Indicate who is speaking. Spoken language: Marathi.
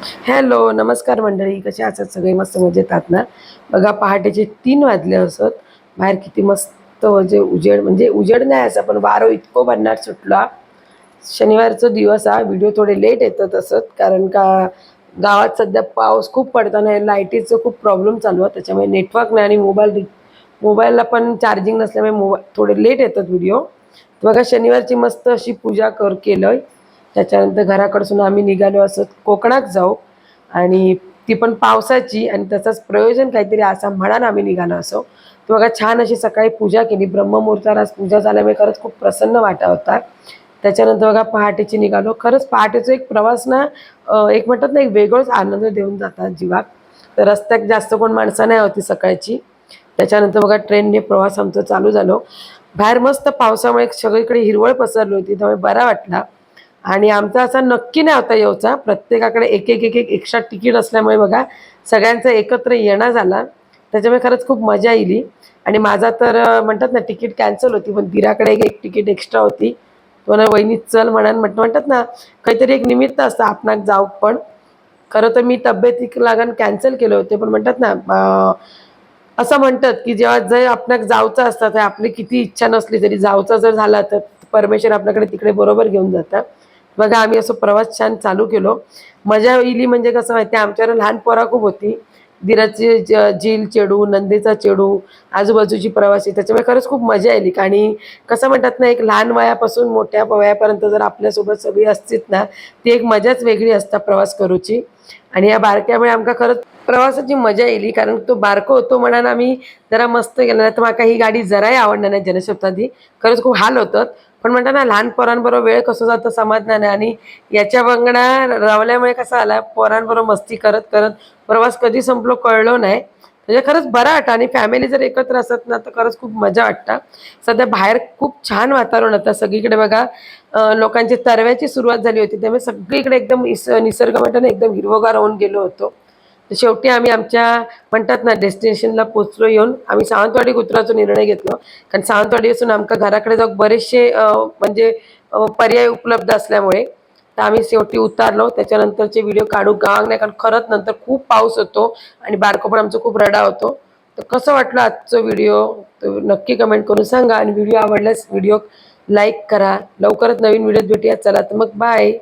Speaker 1: हॅलो नमस्कार मंडळी. कसे असतात सगळे मस्त मजेत आहात ना? बघा पहाटेचे तीन वाजले असत. बाहेर किती मस्त म्हणजे उजेड म्हणजे उजेड नाही असं पण वारो इतकं भन्नाट सुटला. शनिवारचा दिवस हा व्हिडिओ थोडे लेट येतात असत कारण का गावात सध्या पाऊस खूप पडताना लाईटीचं खूप प्रॉब्लेम चालू आहे. त्याच्यामुळे नेटवर्क नाही आणि मोबाईल मोबाईलला पण चार्जिंग नसल्यामुळे मोबाईल थोडे लेट येतात व्हिडिओ. बघा शनिवारची मस्त अशी पूजा कर केलं त्याच्यानंतर घराकडसून आम्ही निघालो असं कोकणात जाऊ. आणि ती पण पावसाची आणि त्याचाच प्रयोजन काहीतरी असा म्हणा आम्ही निघालो असो. तर बघा छान अशी सकाळी पूजा केली. ब्रह्ममुहूर्ताला आज पूजा झाल्यामुळे खरंच खूप प्रसन्न वाटा होता त्याच्यानंतर बघा पहाटेची निघालो. खरंच पहाटेचा एक प्रवास ना एक म्हणतात ना एक वेगळंच आनंद देऊन जातात जीवाक. तर रस्त्यात जास्त कोण माणसं नाही होती सकाळची. त्याच्यानंतर बघा ट्रेनने प्रवास आमचा चालू झालो. बाहेर मस्त पावसामुळे सगळीकडे हिरवळ पसरली होती त्यामुळे बरा वाटला. आणि आमचा असा नक्की नाही होता येऊचा. प्रत्येकाकडे एक एक एक एक एक्स्ट्रा तिकीट असल्यामुळे बघा सगळ्यांचं एकत्र येणं झाला. त्याच्यामुळे खरंच खूप मजा येईल आणि माझा तर म्हणतात ना तिकीट कॅन्सल होती पण दिराकडे एक एक तिकीट एक्स्ट्रा होती. तो ना वहिनी चल म्हणा म्हट म्हणतात ना काहीतरी एक निमित्त असतं आपणाक जाऊ पण. खरं तर मी तब्येतीक लागण कॅन्सल केले होते पण म्हणतात ना असं म्हणतात की जेव्हा जर आपणाक जाऊचं असतं तर आपली किती इच्छा नसली तरी जाऊचा जर झाला तर परमेश्वर आपल्याकडे तिकडे बरोबर घेऊन जातं. बघा आम्ही असं प्रवास छान चालू केलो. मजा येईल म्हणजे कसं माहिती आमच्याकडे लहान पोरा खूप होती. दिराची झील चेडू नंदेचा चेडू आजूबाजूची प्रवासी. त्याच्यामुळे खरंच खूप मजा येईल आणि कसं म्हणतात ना एक लहान वयापासून मोठ्या वयापर्यंत जर आपल्यासोबत सगळी असतीत ना ती एक मजाच वेगळी असता प्रवास करूची. आणि या बारक्यामुळे आमका खरंच प्रवासाची मजा येईल कारण तो बारको होतो म्हणून आम्ही जरा मस्त गेलो. नाही तर माका ही गाडी जराही आवडणार नाही जनशताब्दी. खरंच खूप हाल होतात. पण म्हणतात ना लहान पोरांबरोबर वेळ कसं जातं समजणार नाही. आणि याच्या बंगडा रावल्यामुळे कसं आला पोरांबरोबर मस्ती करत करत प्रवास कधी संपलो कळलो नाही. म्हणजे खरंच बरं वाटतं. आणि फॅमिली जर एकत्र असत ना तर खरंच खूप मजा वाटतं. सध्या बाहेर खूप छान वातावरण होतं सगळीकडे बघा. लोकांची तरव्याची सुरुवात झाली होती. त्यामुळे सगळीकडे एकदम निसर्ग म्हणताना एकदम हिरवगार होऊन गेलो होतो. तर शेवटी आम्ही आमच्या म्हणतात ना डेस्टिनेशनला पोचलो येऊन आम्ही सावंतवाडी उतरायचा निर्णय घेतलो. कारण सावंतवाडी असून आमका घराकडे जाऊन बरेचसे म्हणजे पर्याय उपलब्ध असल्यामुळे तर आम्ही शेवटी उतारलो. त्याच्यानंतरचे व्हिडिओ काढू गावांग नाही कारण खरंच नंतर खूप पाऊस होतो आणि बारको पण आमचं खूप रडा होतो. तर कसं वाटलं आजचं व्हिडिओ? तर नक्की कमेंट करून सांगा आणि व्हिडिओ आवडल्यास व्हिडिओ लाईक करा. लवकरच नवीन व्हिडिओ भेटूया चला तर मग बाय.